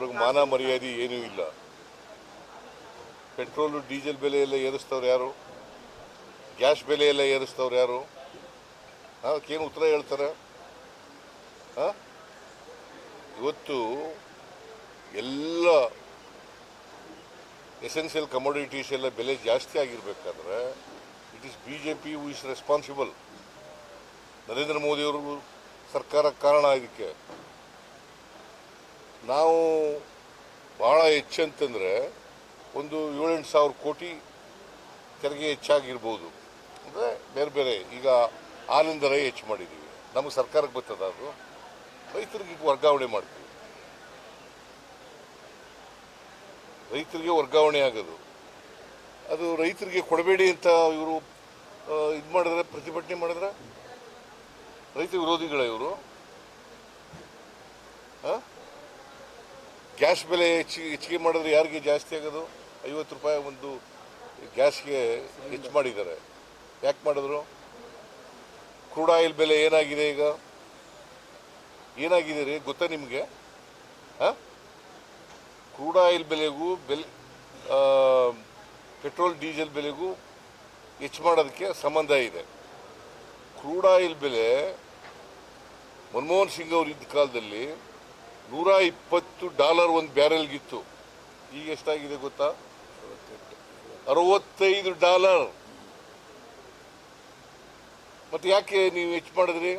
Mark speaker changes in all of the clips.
Speaker 1: ಅವ್ರಿಗೆ ಮಾನ ಮರ್ಯಾದೆ ಏನೂ ಇಲ್ಲ. ಪೆಟ್ರೋಲು, ಡೀಸೆಲ್ ಬೆಲೆ ಎಲ್ಲ ಏರಿಸ್ತವ್ರು ಯಾರು? ಗ್ಯಾಸ್ ಬೆಲೆ ಎಲ್ಲ ಏರಿಸ್ತವ್ರು ಯಾರು? ಅದಕ್ಕೇನು ಉತ್ತರ ಹೇಳ್ತಾರೆ? ಇವತ್ತು ಎಲ್ಲ ಎಸೆನ್ಷಿಯಲ್ ಕಮೋಡಿಟೀಸ್ ಎಲ್ಲ ಬೆಲೆ ಜಾಸ್ತಿ ಆಗಿರಬೇಕಾದ್ರೆ it is B J P is responsible Narendra ಮೋದಿಯವರು ಸರ್ಕಾರ ಕಾರಣ ಇದಕ್ಕೆ. ನಾವು ಭಾಳ ಹೆಚ್ಚಂತಂದರೆ ಒಂದು ಏಳೆಂಟು ಸಾವಿರ ಕೋಟಿ ತೆರಿಗೆ ಹೆಚ್ಚಾಗಿರ್ಬೋದು. ಅಂದರೆ ಬೇರೆ ಬೇರೆ ಈಗ ಆನಂದ ರೈ ಹೆಚ್ಚು ಮಾಡಿದ್ದೀವಿ. ನಮಗೆ ಸರ್ಕಾರಕ್ಕೆ ಬರ್ತದ ಅದು? ರೈತರಿಗೆ ವರ್ಗಾವಣೆ ಮಾಡ್ತೀವಿ. ರೈತರಿಗೆ ವರ್ಗಾವಣೆ ಆಗೋದು. ಅದು ರೈತರಿಗೆ ಕೊಡಬೇಡಿ ಅಂತ ಇವರು ಇದು ಮಾಡಿದ್ರೆ, ಪ್ರತಿಭಟನೆ ಮಾಡಿದ್ರೆ? ರೈತ ವಿರೋಧಿಗಳ ಇವರು? ಗ್ಯಾಸ್ ಬೆಲೆ ಹೆಚ್ಚಿಗೆ ಹೆಚ್ಚಿಗೆ ಮಾಡಿದ್ರೆ ಯಾರಿಗೆ ಜಾಸ್ತಿ ಆಗೋದು? ಐವತ್ತು ರೂಪಾಯಿ ಒಂದು ಗ್ಯಾಸ್ಗೆ ಹೆಚ್ಚು ಮಾಡಿದ್ದಾರೆ. ಯಾಕೆ ಮಾಡಿದ್ರು? ಕ್ರೂಡ್ ಆಯಿಲ್ ಬೆಲೆ ಏನಾಗಿದೆ ಈಗ? ಏನಾಗಿದೆ ರೀ? ಗೊತ್ತಾ ನಿಮಗೆ? ಹಾಂ? ಕ್ರೂಡ್ ಆಯಿಲ್ ಬೆಲೆಗೂ ಬೆಲೆ ಪೆಟ್ರೋಲ್, ಡೀಸೆಲ್ ಬೆಲೆಗೂ ಹೆಚ್ಚು ಮಾಡೋದಕ್ಕೆ ಸಂಬಂಧ ಇದೆ. ಕ್ರೂಡ್ ಆಯಿಲ್ ಬೆಲೆ, ಮನಮೋಹನ್ ಸಿಂಗ್ ಅವರು ಇದ್ದ ಕಾಲದಲ್ಲಿ ನೂರ ಇಪ್ಪತ್ತು ಡಾಲರ್ ಒಂದು ಬ್ಯಾರೆಲ್ಗಿತ್ತು. ಈಗ ಎಷ್ಟಾಗಿದೆ ಗೊತ್ತಾ? ಅರವತ್ತೈದು ಡಾಲರ್. ಮತ್ತೆ ಯಾಕೆ ನೀವು ಹೆಚ್ಚು ಮಾಡಿದ್ರಿ?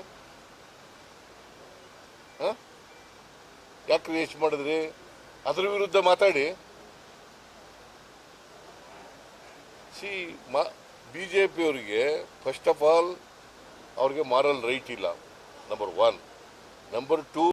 Speaker 1: ಯಾಕೆ ಹೆಚ್ಚು ಮಾಡಿದ್ರಿ? ಅದ್ರ ವಿರುದ್ಧ ಮಾತಾಡಿ. ಸಿ, ಮಾ ಬಿ ಜೆ ಪಿಯವರಿಗೆ ಫಸ್ಟ್ ಆಫ್ ಆಲ್ ಅವ್ರಿಗೆ ಮಾರಲ್ ರೈಟ್ ಇಲ್ಲ ನಂಬರ್ ಒನ್ ನಂಬರ್ ಟೂ